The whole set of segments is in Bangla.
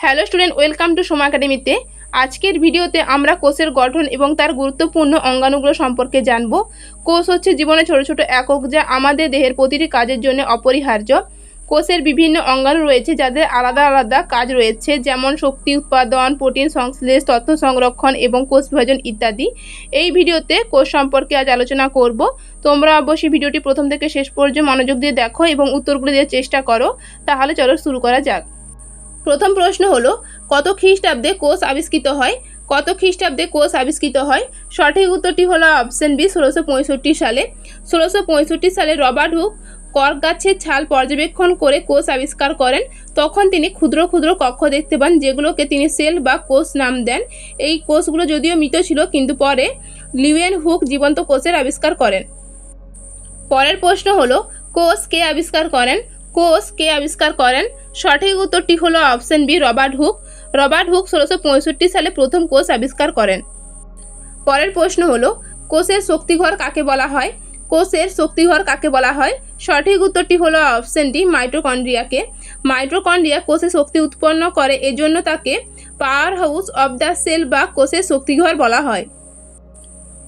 Hello student, welcome to Soma একাডেমিতে। আজকের ভিডিওতে আমরা কোষের গঠন এবং তার গুরুত্বপূর্ণ অঙ্গাণুগুলো সম্পর্কে জানব। কোষ হচ্ছে জীবনে ছোট ছোট একক যা আমাদের দেহের প্রতিটি কাজের জন্য অপরিহার্য। কোষের বিভিন্ন অঙ্গাণু রয়েছে যাদের আলাদা আলাদা কাজ রয়েছে, যেমন শক্তি উৎপাদন, প্রোটিন সংশ্লেষ, তথ্য সংরক্ষণ এবং কোষ বিভাজন ইত্যাদি। এই ভিডিওতে কোষ সম্পর্কে আজ আলোচনা করব। তোমরা অবশ্যই ভিডিওটি প্রথম থেকে শেষ পর্যন্ত মনোযোগ দিয়ে দেখো এবং উত্তরগুলো দেওয়ার চেষ্টা করো। তাহলে চলো শুরু করা যাক। প্রথম প্রশ্ন হলো, কত খ্রিস্টাব্দে কোষ আবিষ্কৃত হয়? কত খ্রিস্টাব্দে কোষ আবিষ্কৃত হয়? সঠিক উত্তরটি হলো অপশন বি ষোলোশো পঁয়ষট্টি সালে। ষোলোশো পঁয়ষট্টি সালে রবার্ট হুক কর্ক গাছের ছাল পর্যবেক্ষণ করে কোষ আবিষ্কার করেন। তখন তিনি ক্ষুদ্র ক্ষুদ্র কক্ষ দেখতে পান, যেগুলোকে তিনি সেল বা কোষ নাম দেন। এই কোষগুলো যদিও মৃত ছিল, কিন্তু পরে লিউয়েন হুক জীবন্ত কোষের আবিষ্কার করেন। পরের প্রশ্ন হলো, কোষ কে আবিষ্কার করেন? কোষ কে আবিষ্কার করেন? সঠিক উত্তরটি হলো option B, Robert Hooke. Robert Hooke ষোলোশো সালে প্রথম কোষ আবিষ্কার করেন। পরের প্রশ্ন হলো, কোষের শক্তিঘর কাকে বলা হয়? কোষের শক্তিঘর কাকে বলা হয়? সঠিক উত্তরটি হলো অপশন ডি, মাইটোকন্ড্রিয়াকে। মাইটোকন্ড্রিয়া কোষে শক্তি উৎপন্ন করে, এজন্য তাকে power house of the cell বা কোষের শক্তিঘর বলা হয়।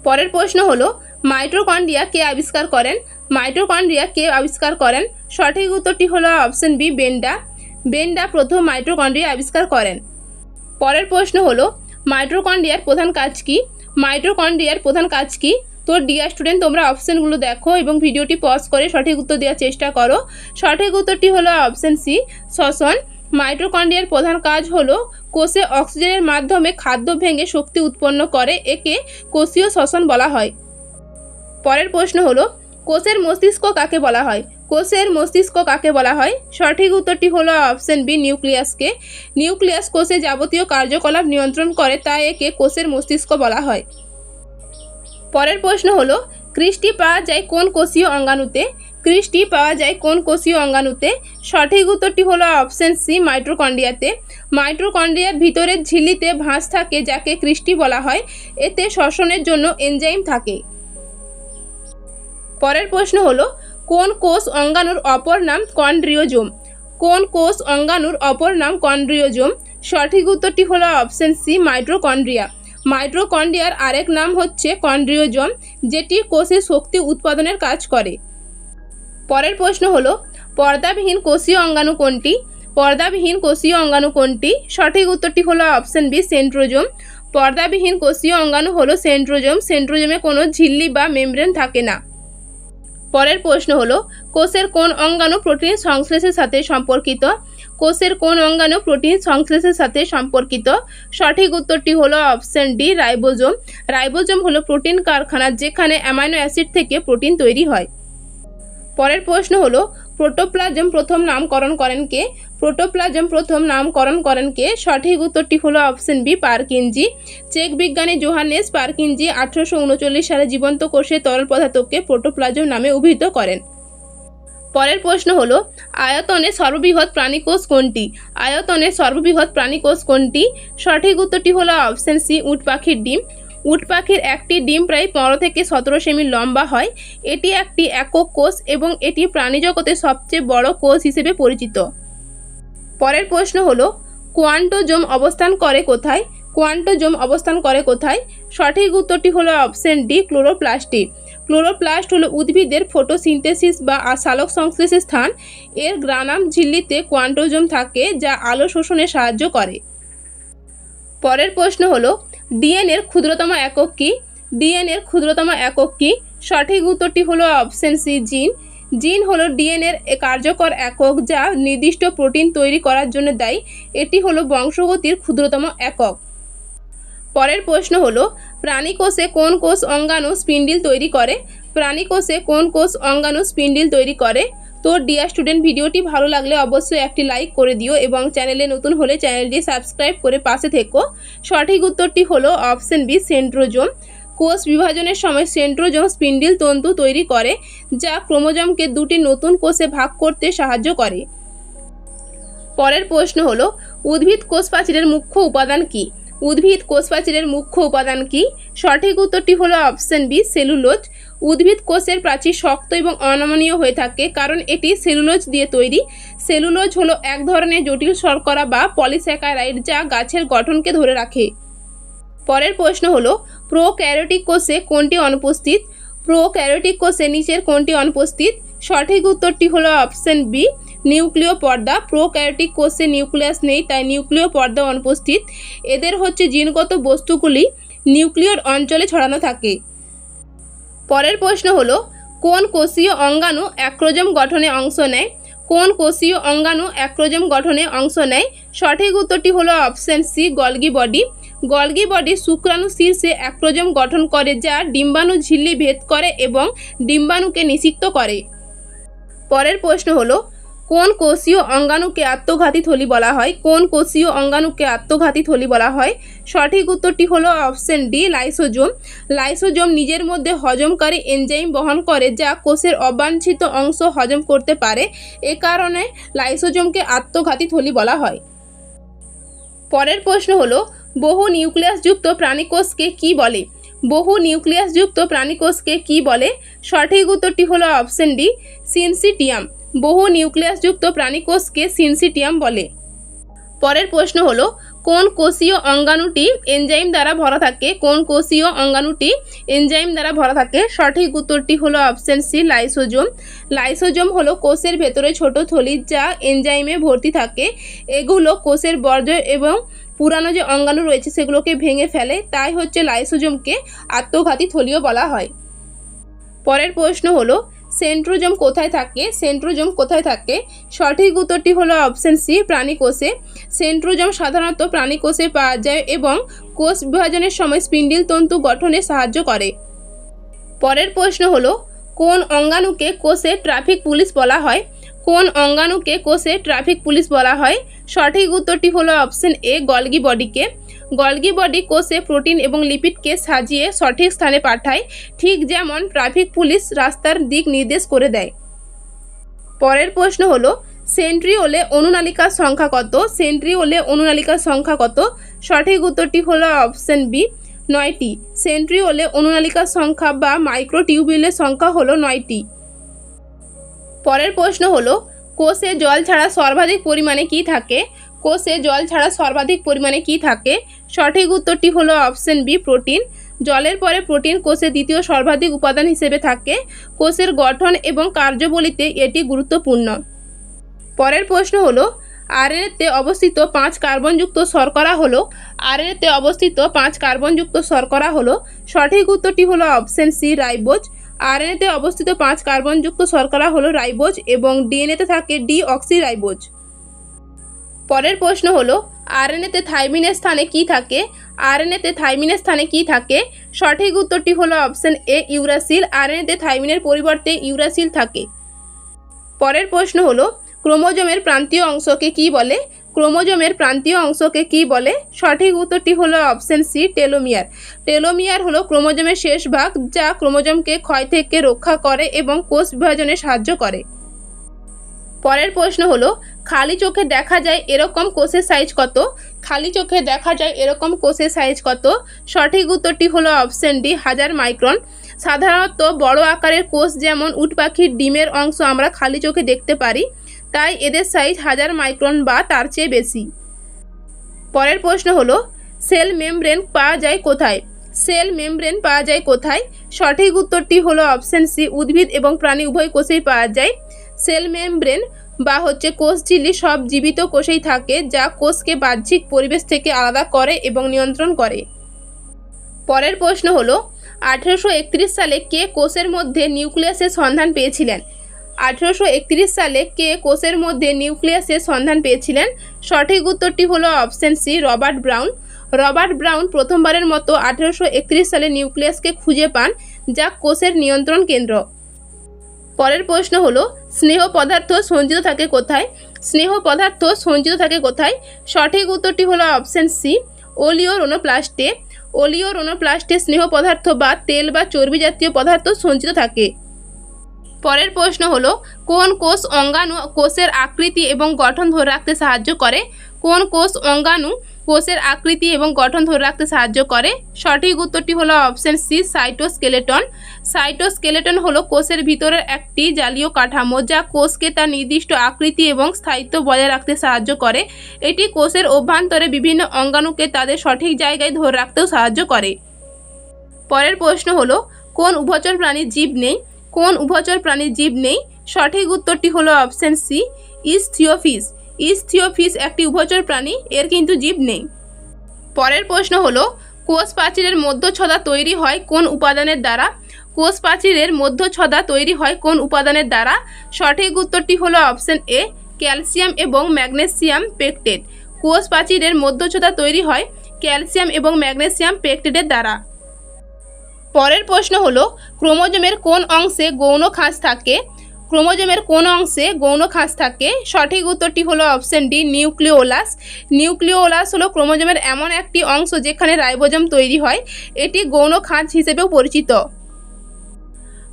পরের প্রশ্ন হলো মাইটোকন্ড্রিয়া কে আবিষ্কার করেন? মাইটোকন্ড্রিয়া কে আবিষ্কার করেন? সঠিক উত্তরটি হলো অপশন বি, বেন্ডা। বেন্ডা প্রথম মাইটোকন্ড্রিয়া আবিষ্কার করেন। পরের প্রশ্ন হলো, মাইটোকন্ড্রিয়ার প্রধান কাজ কি? মাইটোকন্ড্রিয়ার প্রধান কাজ কি? তো ডিয়ার স্টুডেন্ট তোমরা অপশানগুলো দেখো এবং ভিডিওটি পজ করে সঠিক উত্তর দেওয়ার চেষ্টা করো। সঠিক উত্তরটি হলো অপশন সি, শ্বসন। মাইটোকন্ড্রিয়ার প্রধান কাজ হলো, কোষে অক্সিজেনের মাধ্যমে খাদ্য ভেঙে শক্তি উৎপন্ন করে, একে কোষীয় শ্বসন বলা হয়। পরের প্রশ্ন হলো, কোষের মস্তিষ্ক কাকে বলা হয়? কোষের মস্তিষ্ক কাকে বলা হয়? সঠিক উত্তরটি হলো অপশন বি, নিউক্লিয়াসকে। নিউক্লিয়াস কোষে যাবতীয় কার্যকলাপ নিয়ন্ত্রণ করে তাই একে কোষের মস্তিষ্ক বলা হয়। পরের প্রশ্ন হলো, কৃষ্টি পাওয়া যায় কোন কোষীয় অঙ্গাণুতে? কৃষ্টি পাওয়া যায় কোন কোষীয় অঙ্গাণুতে? সঠিক উত্তরটি হলো অপশন সি মাইট্রোকন্ডিয়াতে মাইট্রোকন্ডিয়ার ভিতরের ঝিল্লিতে ভাঁজ থাকে, যাকে কৃষ্টি বলা হয়। এতে শ্বসনের জন্য এনজাইম থাকে। পরের প্রশ্ন হলো, কোন কোষ অঙ্গাণুর অপর নাম কন্ড্রিওজোম? কোন কোষ অঙ্গাণুর অপর নাম কন্ড্রিওজোম? সঠিক উত্তরটি হলো অপশন সি মাইট্রোকন্ড্রিয়া মাইট্রোকন্ড্রিয়ার আরেক নাম হচ্ছে কন্ড্রিওজোম, যেটি কোষে শক্তি উৎপাদনের কাজ করে। পরের প্রশ্ন হলো, পর্দাবিহীন কোষীয় অঙ্গাণু কোনটি? পর্দাবিহীন কোষীয় অঙ্গাণু কোনটি? সঠিক উত্তরটি হলো অপশন বি, সেন্ট্রোজোম। পর্দাবিহীন কোষীয় অঙ্গাণু হলো সেন্ট্রোজোম। সেন্ট্রোজোমে কোনো ঝিল্লি বা মেমব্রেন থাকে না। পরের প্রশ্ন হলো, কোষের কোন অঙ্গাণু প্রোটিন সংশ্লেষের সাথে সম্পর্কিত? কোষের কোন অঙ্গাণু প্রোটিন সংশ্লেষের সাথে সম্পর্কিত? সঠিক উত্তরটি হলো অপশন ডি, রাইবোজোম। রাইবোজোম হলো প্রোটিন কারখানা যেখানে অ্যামাইনো অ্যাসিড থেকে প্রোটিন তৈরি হয়। পরের প্রশ্ন হলো প্রোটোপ্লাজম প্রথম নামকরণ করেন কে? প্রোটোপ্লাজম প্রথম নামকরণ করেন কে? সঠিক উত্তরটি হলো অপশন বি, পার্কিনজি। চেক বিজ্ঞানী জোহানেস পার্কিনজি আঠারোশো উনচল্লিশ সালে জীবন্ত কোষে তরল পদার্থকে প্রোটোপ্লাজম নামে অভিহিত করেন। পরের প্রশ্ন হলো, আয়তনে সর্ববৃহৎ প্রাণীকোষ কোনটি? আয়তনে সর্ববৃহৎ প্রাণীকোষ কোনটি? সঠিক উত্তরটি হলো অপশন সি, উট পাখির ডিম। উট পাখির একটি ডিম প্রায় পনেরো থেকে সতেরো সেমি লম্বা হয়। এটি একটি একক কোষ এবং এটি প্রাণীজগতের সবচেয়ে বড় কোষ হিসেবে পরিচিত। পরের প্রশ্ন হলো, কোয়ান্টোজোম অবস্থান করে কোথায়? কোয়ান্টোজোম অবস্থান করে কোথায়? সঠিক উত্তরটি হলো অপশন ডি ক্লোরোপ্লাস্টে ক্লোরোপ্লাস্ট হলো উদ্ভিদের ফটোসিনথেসিস বা সালোক সংশ্লেষের স্থান। এর গ্রানাম ঝিল্লিতে কোয়ান্টোজোম থাকে, যা আলো শোষণে সাহায্য করে। পরের প্রশ্ন হলো ডিএনএর ক্ষুদ্রতম একক কি? ডিএনএর ক্ষুদ্রতম একক কি? সঠিক উত্তরটি হলো অপশন সি, জিন। জিন হলো ডিএনএর কার্যকর একক যা নির্দিষ্ট প্রোটিন তৈরি করার জন্য দায়ী। এটি হলো বংশগতির ক্ষুদ্রতম একক। পরের প্রশ্ন হলো প্রাণী কোষে কোন কোষ অঙ্গাণু স্পিন্ডিল তৈরি করে? প্রাণী কোষে কোন কোষ অঙ্গাণু স্পিন্ডিল তৈরি করে? তো ডিয়ার স্টুডেন্ট ভিডিওটি ভালো লাগলে অবশ্যই একটি লাইক করে দিও এবং চ্যানেলে নতুন হলে চ্যানেলটি সাবস্ক্রাইব করে পাশে থেকো। সঠিক উত্তরটি হলো অপশন বি সেন্ট্রোজোম কোষ বিভাজনের সময় সেন্ট্রোজোম স্পিন্ডিল তন্তু তৈরি করে, যা ক্রোমোজোমকে দুটি নতুন কোষে ভাগ করতে সাহায্য করে। পরের প্রশ্ন হলো, উদ্ভিদ কোষ মুখ্য উপাদান কি? উদ্ভিদ কোষ মুখ্য উপাদান কি? সঠিক উত্তরটি হলো অপশন বি সেলুলোজ উদ্ভিদ কোষের প্রাচীর শক্ত এবং অনমনীয় হয়ে থাকে, কারণ এটি সেলুলোজ দিয়ে তৈরি। সেলুলোজ হলো এক ধরনের জটিল শর্করা বা পলিস্যাকারাইড যা গাছের গঠনকে ধরে রাখে। পরের প্রশ্ন হলো, প্রোক্যারিওটিক কোষে কোনটি অনুপস্থিত? প্রোক্যারিওটিক কোষে নিচের কোনটি অনুপস্থিত? সঠিক উত্তরটি হলো অপশন বি, নিউক্লিয় পর্দা। প্রোক্যারিওটিক কোষে নিউক্লিয়াস নেই, তাই নিউক্লিয় পর্দা অনুপস্থিত। এদের হচ্ছে জিনগত বস্তুগুলি নিউক্লিয়র অঞ্চলে ছড়ানো থাকে। পরের প্রশ্ন হলো, কোন কোষীয় অঙ্গাণু অ্যাক্রোজম গঠনে অংশ নেয়? কোন কোষীয় অঙ্গাণু অ্যাক্রোজম গঠনে অংশ নেয়? সঠিক উত্তরটি হলো option C, Golgi body. Golgi body শুক্রাণু শীর্ষে অ্যাক্রোজম গঠন করে যা ডিম্বাণু ঝিল্লি ভেদ করে এবং ডিম্বাণুকে নিষিক্ত করে। পরের প্রশ্ন হলো কোন কোষীয় অঙ্গাণুকে আত্মঘাতী থলি বলা হয়? কোন কোষীয় অঙ্গাণুকে আত্মঘাতী থলি বলা হয়? সঠিক উত্তরটি হলো অপশন ডি, লাইসোজোম। লাইসোজোম নিজের মধ্যে হজমকারী এনজাইম বহন করে যা কোষের অবাঞ্ছিত অংশ হজম করতে পারে। এ কারণে লাইসোজোমকে আত্মঘাতী থলি বলা হয়। পরের প্রশ্ন হলো, বহু নিউক্লিয়াসযুক্ত প্রাণীকোষকে কি বলে? বহু নিউক্লিয়াসযুক্ত প্রাণীকোষকে কি বলে? সঠিক উত্তরটি হলো অপশন ডি, সিনসিটিয়াম। বহু নিউক্লিয়াসযুক্ত প্রাণীকোষকে সিনসিটিয়াম বলে। পরের প্রশ্ন হলো, কোন কোষীয় অঙ্গাণুটি এনজাইম দ্বারা ভরা থাকে? কোন কোষীয় অঙ্গাণুটি এনজাইম দ্বারা ভরা থাকে? সঠিক উত্তরটি হলো অপশন সি, লাইসোজোম। লাইসোজোম হলো কোষের ভেতরে ছোট থলি যা এনজাইমে ভর্তি থাকে। এগুলো কোষের বর্জ্য এবং পুরানো যে অঙ্গাণু রয়েছে, সেগুলোকে ভেঙে ফেলে। তাই হচ্ছে লাইসোজোমকে আত্মঘাতী থলিও বলা হয়। পরের প্রশ্ন হলো সেন্ট্রোজোম কোথায় থাকে? সেন্ট্রোজোম কোথায় থাকে? সঠিক উত্তরটি হলো অপশন সি প্রাণীকোষে। সেন্ট্রোজোম সাধারণত প্রাণীকোষে পাওয়া যায় এবং কোষ বিভাজনের সময় স্পিন্ডিল তন্তু গঠনে সাহায্য করে। পরের প্রশ্ন হলো, কোন অঙ্গাণুকে কোষে ট্রাফিক পুলিশ বলা হয়? কোন অঙ্গাণুকে কোষে ট্রাফিক পুলিশ বলা হয়? সঠিক উত্তরটি হলো অপশন এ গলগি বডিকে। গলগি বডি কোষে প্রোটিন এবং লিপিডকে সাজিয়ে সঠিক স্থানে পাঠায়, ঠিক যেমন ট্রাফিক পুলিশ রাস্তার দিক নির্দেশ করে দেয়। পরের প্রশ্ন হলো, সেন্ট্রিওলে অনুনালিকার সংখ্যা কত? সেন্ট্রিওলে অনুনালিকার সংখ্যা কত? সঠিক উত্তরটি হলো অপশন বি, নয়টি। সেন্ট্রিওলে অনুনালিকার সংখ্যা বা মাইক্রোটিউবিউলের সংখ্যা হলো নয়টি। পরের প্রশ্ন হলো, কোষে জল ছাড়া সর্বাধিক পরিমাণে কি থাকে? কোষে জল ছাড়া সর্বাধিক পরিমাণে কি থাকে? সঠিক উত্তরটি হলো অপশন বি, প্রোটিন। জলের পরে প্রোটিন কোষে দ্বিতীয় সর্বাধিক উপাদান হিসেবে থাকে। কোষের গঠন এবং কার্যবলিতে এটি গুরুত্বপূর্ণ। পরের প্রশ্ন হলো, আরএনএতে অবস্থিত পাঁচ কার্বনযুক্ত শর্করা হলো, আরএনএতে অবস্থিত পাঁচ কার্বনযুক্ত শর্করা হলো। সঠিক উত্তরটি হলো অপশন সি, রাইবোজ। আরএনএতে অবস্থিত পাঁচ কার্বনযুক্ত শর্করা হলো রাইবোজ এবং ডিএনএতে থাকে ডি অক্সি রাইবোজ পরের প্রশ্ন হলো, আরএনএতে থাইমিনের স্থানে কি থাকে? আরএনএতে থাইমিনের স্থানে কি থাকে? সঠিক উত্তরটি হলো অপশন এ, ইউরাসিল। আরএনএতে থাইমিনের পরিবর্তে ইউরাসিল থাকে। পরের প্রশ্ন হলো, ক্রোমোজোমের প্রান্তীয় অংশকে কি বলে? ক্রোমোজোমের প্রান্তীয় অংশকে কি বলে? সঠিক উত্তরটি হলো অপশন সি, টেলোমিয়ার। টেলোমিয়ার হলো ক্রোমোজোমের শেষ ভাগ, যা ক্রোমোজোমকে ক্ষয় থেকে রক্ষা করে এবং কোষ বিভাজনে সাহায্য করে। পরের প্রশ্ন হলো, খালি চোখে দেখা যায় এরকম কোষের সাইজ কত? খালি চোখে দেখা যায় এরকম কোষের সাইজ কত? সঠিক উত্তরটি হলো অপশন ডি হাজার মাইক্রন সাধারণত বড় আকারের কোষ যেমন উট পাখির ডিমের অংশ আমরা খালি চোখে দেখতে পারি, তাই এদের সাইজ হাজার মাইক্রন বা তার চেয়ে বেশি। পরের প্রশ্ন হলো সেল মেমব্রেন পাওয়া যায় কোথায়? সেল মেমব্রেন পাওয়া যায় কোথায়? সঠিক উত্তরটি হলো অপশন সি উদ্ভিদ এবং প্রাণী উভয় কোষেই পাওয়া যায়। সেল মেমব্রেন বা হচ্ছে কোষ ঝিল্লি সব জীবিত কোষেই থাকে, যা কোষকে বাহ্যিক পরিবেশ থেকে আলাদা করে এবং নিয়ন্ত্রণ করে। পরের প্রশ্ন হলো, আঠেরোশো সালে কে কোষের মধ্যে নিউক্লিয়াসের সন্ধান পেয়েছিলেন? আঠেরোশো একত্রিশ সালে কে কোষের মধ্যে নিউক্লিয়াসের সন্ধান পেয়েছিলেন? সঠিক উত্তরটি হলো option C, Robert Brown. Robert Brown প্রথমবারের মতো আঠেরোশো একত্রিশ সালে নিউক্লিয়াসকে খুঁজে পান, যা কোষের নিয়ন্ত্রণ কেন্দ্র। পরের প্রশ্ন হলো, স্নেহ পদার্থ সঞ্চিত থাকে কোথায়? স্নেহ পদার্থ সঞ্চিত থাকে কোথায়? সঠিক উত্তরটি হলো অপশান সি ওলিও রোনোপ্লাস্টে ওলিও রোনোপ্লাস্টে স্নেহ পদার্থ বা তেল বা চর্বি জাতীয় পদার্থ সঞ্চিত থাকে। পরের প্রশ্ন হলো, কোন কোষ অঙ্গাণু কোষের আকৃতি এবং গঠন ধরে রাখতে সাহায্য করে? কোন কোষ অঙ্গাণু কোষের আকৃতি এবং গঠন ধরে রাখতে সাহায্য করে? সঠিক উত্তরটি হলো অপশন সি, সাইটোস্কেলেটন। সাইটোস্কেলেটন হলো কোষের ভিতরের একটি জালীয় কাঠামো যা কোষকে তার নির্দিষ্ট আকৃতি এবং স্থায়িত্ব বজায় রাখতে সাহায্য করে। এটি কোষের অভ্যন্তরে বিভিন্ন অঙ্গাণুকে তাদের সঠিক জায়গায় ধরে রাখতেও সাহায্য করে। পরের প্রশ্ন হলো, কোন উভচর প্রাণীর জীব নেই? কোন উভচর প্রাণীর জীব নেই? সঠিক উত্তরটি হলো অপশন সি ইস্থিওফিস ইস্থিওফিস একটি উভচর প্রাণী, এর কিন্তু জীব নেই। পরের প্রশ্ন হলো, কোষ প্রাচীরের মধ্যচ্ছদা তৈরি হয় কোন উপাদানের দ্বারা? কোষ প্রাচীরের মধ্যচ্ছদা তৈরি হয় কোন উপাদানের দ্বারা? সঠিক উত্তরটি হলো অপশন এ ক্যালসিয়াম এবং ম্যাগনেসিয়াম পেকটেট কোষ প্রাচীরের মধ্যচ্ছদা তৈরি হয় ক্যালসিয়াম এবং ম্যাগনেসিয়াম পেকটেটের দ্বারা। পরের প্রশ্ন হলো, ক্রোমোজোমের কোন অংশে গৌণ খাঁজ থাকে? ক্রোমোজোমের কোন অংশে গৌণ খাঁজ থাকে? সঠিক উত্তরটি হলো অপশন ডি, নিউক্লিওলাস। নিউক্লিওলাস হলো ক্রোমোজোমের এমন একটি অংশ যেখানে রাইবোজোম তৈরি হয়। এটি গৌণ খাঁজ হিসেবেও পরিচিত।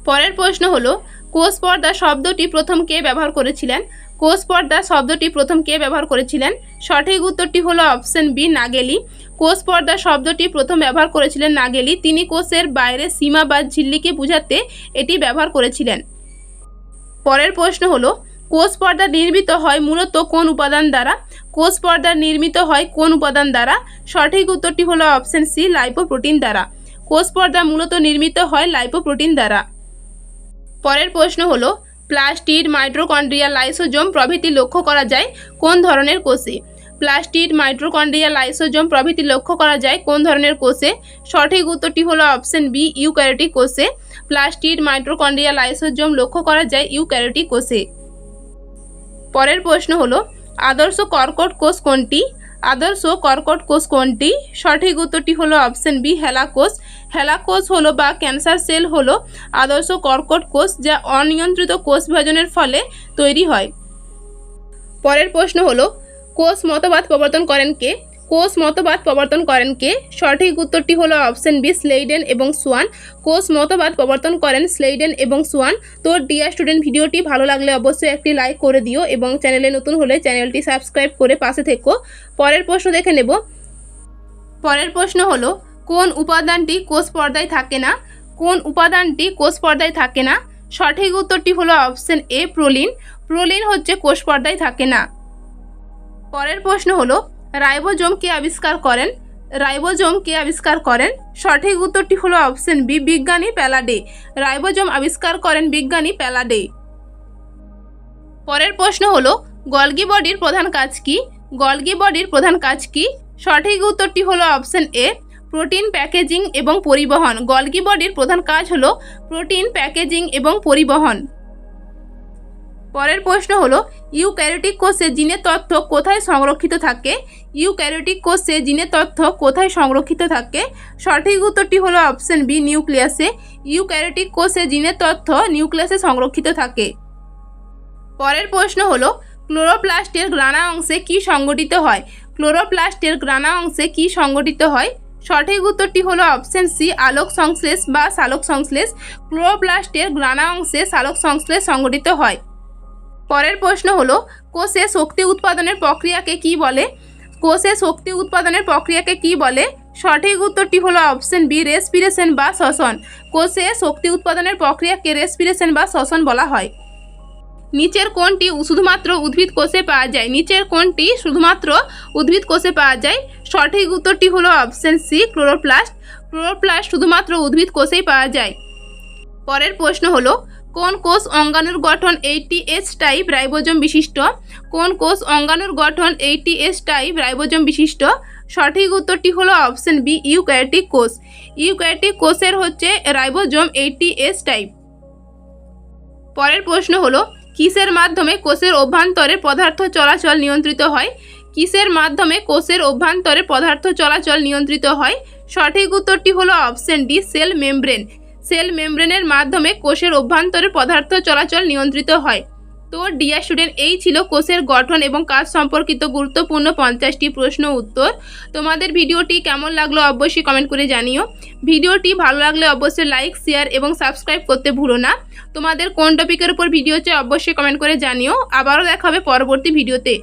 পরের প্রশ্ন হলো, কোষ পর্দা শব্দটি প্রথম কে ব্যবহার করেছিলেন? কোষ পর্দা শব্দটি প্রথম কে ব্যবহার করেছিলেন? সঠিক উত্তরটি হলো অপশন বি, নাগেলি। কোষ পর্দা শব্দটি প্রথম ব্যবহার করেছিলেন নাগেলি। তিনি কোষের বাইরে সীমা বা ঝিল্লিকে বোঝাতে এটি ব্যবহার করেছিলেন। পরের প্রশ্ন হলো, কোষ পর্দা নির্মিত হয় মূলত কোন উপাদান দ্বারা? কোষ পর্দা নির্মিত হয় কোন উপাদান দ্বারা? সঠিক উত্তরটি হলো অপশন সি, লাইপোপ্রোটিন দ্বারা। কোষ পর্দা মূলত নির্মিত হয় লাইপোপ্রোটিন দ্বারা। পরের প্রশ্ন হলো, প্লাস্টিড মাইট্রোকন্ড্রিয়া লাইসোজোম প্রভৃতি লক্ষ্য করা যায় কোন ধরনের কোষে? প্লাস্টিড মাইট্রোকন্ড্রিয়া লাইসোজোম প্রভৃতি লক্ষ্য করা যায় কোন ধরনের কোষে? সঠিক উত্তরটি হলো অপশন বি, ইউক্যারিওটিক কোষে। প্লাস্টিড মাইট্রোকন্ড্রিয়া লাইসোজোম লক্ষ্য করা যায় ইউক্যারিওটিক কোষে। পরের প্রশ্ন হলো, আদর্শ কর্কট কোষ কোনটি? আদর্শ কর্কট কোষ কোনটি? সঠিক উত্তরটি হলো অপশন বি, হেলাকোষ। হেলাকোষ হলো বা ক্যান্সার সেল হলো আদর্শ কর্কট কোষ যা অনিয়ন্ত্রিত কোষ বিভাজনের ফলে তৈরি হয়। পরের প্রশ্ন হলো কোষ মতবাদ প্রবর্তন করেন কে? কোষ মতবাদ প্রবর্তন করেন কে? সঠিক উত্তরটি হলো অপশন বি, স্লেইডেন এবং সোয়ান। কোষ মতবাদ প্রবর্তন করেন স্লেইডেন এবং সোয়ান। তো ডিয়ার স্টুডেন্ট ভিডিওটি ভালো লাগলে অবশ্যই একটি লাইক করে দিও এবং চ্যানেলে নতুন হলে চ্যানেলটি সাবস্ক্রাইব করে পাশে থেকো। পরের প্রশ্ন দেখে নেব। পরের প্রশ্ন হলো, কোন উপাদানটি কোষ পর্দায় থাকে না? কোন উপাদানটি কোষ পর্দায় থাকে না? সঠিক উত্তরটি হলো অপশন এ, প্রোলিন। প্রোলিন হচ্ছে কোষ পর্দায় থাকে না। পরের প্রশ্ন হলো রাইবোজোম কে আবিষ্কার করেন রাইবোজোম কে আবিষ্কার করেন, সঠিক উত্তরটি হলো অপশন বি, বিজ্ঞানী প্যালাডে। রাইবোজোম আবিষ্কার করেন বিজ্ঞানী প্যালাডে। পরের প্রশ্ন হলো, গলগি বডির প্রধান কাজ কি? গলগি বডির প্রধান কাজ কি? সঠিক উত্তরটি হলো অপশন এ, প্রোটিন প্যাকেজিং এবং পরিবহন। গলগি বডির প্রধান কাজ হলো, প্রোটিন প্যাকেজিং এবং পরিবহন। পরের প্রশ্ন হলো, ইউক্যারিওটিক কোষে জিনের তথ্য কোথায় সংরক্ষিত থাকে? ইউক্যারিওটিক কোষে জিনের তথ্য কোথায় সংরক্ষিত থাকে? সঠিক উত্তরটি হলো অপশন বি, নিউক্লিয়াসে। ইউক্যারিওটিক কোষে জিনের তথ্য নিউক্লিয়াসে সংরক্ষিত থাকে। পরের প্রশ্ন হলো, ক্লোরোপ্লাস্টের গ্রানা অংশে কি সংগঠিত হয়? ক্লোরোপ্লাস্টের গ্রানা অংশে কি সংগঠিত হয়? সঠিক উত্তরটি হলো অপশন সি, আলোক সংশ্লেষ বা সালোক সংশ্লেষ। ক্লোরোপ্লাস্টের গ্রানা অংশে সালোক সংশ্লেষ সংগঠিত হয়। পরের প্রশ্ন হলো, কোষে শক্তি উৎপাদনের প্রক্রিয়াকে কি বলে? কোষে শক্তি উৎপাদনের প্রক্রিয়াকে কি বলে? সঠিক উত্তরটি হলো অপশন বি, রেসপিরেশন বা শ্বসন। কোষে শক্তি উৎপাদনের প্রক্রিয়াকে রেসপিরেশন বা শ্বসন বলা হয়। নিচের কোনটি শুধুমাত্র উদ্ভিদ কোষে পাওয়া যায়। নিচের কোনটি শুধুমাত্র উদ্ভিদ কোষে পাওয়া যায়। সঠিক উত্তরটি হলো অপশন সি, ক্লোরোপ্লাস্ট। ক্লোরোপ্লাস্ট শুধুমাত্র উদ্ভিদ কোষেই পাওয়া যায়। পরের প্রশ্ন হলো কোন কোষ অঙ্গাণুর গঠন এইটিএস টাইপ রাইবোজোম বিশিষ্ট? কোন কোষ অঙ্গাণুর গঠন এইটিএস টাইপ রাইবোজোম বিশিষ্ট? সঠিক উত্তরটি হলো অপশন বি, ইউক্যারিওটিক কোষ। ইউক্যারিওটিক কোষের হচ্ছে রাইবোজোম এইটিএস টাইপ পরের প্রশ্ন হলো, কিসের মাধ্যমে কোষের অভ্যন্তরে পদার্থ চলাচল নিয়ন্ত্রিত হয়? কিসের মাধ্যমে কোষের অভ্যন্তরে পদার্থ চলাচল নিয়ন্ত্রিত হয়? সঠিক উত্তরটি হলো option D, cell membrane. Cell মেমব্রেনের মাধ্যমে কোষের অভ্যন্তরে পদার্থ চলাচল নিয়ন্ত্রিত হয়। তো, ডিয়ার স্টুডেন্ট, এই ছিল কোষের গঠন এবং কাজ সম্পর্কিত গুরুত্বপূর্ণ পঞ্চাশটি প্রশ্ন উত্তর। তোমাদের ভিডিওটি কেমন লাগল অবশ্যই কমেন্ট করে জানিও। ভিডিওটি ভালো লাগলে অবশ্যই লাইক শেয়ার এবং সাবস্ক্রাইব করতে ভুলো না। তোমাদের কোন টপিকের উপর ভিডিও চাই অবশ্যই কমেন্ট করে জানিও। আবারও দেখা হবে পরবর্তী ভিডিওতে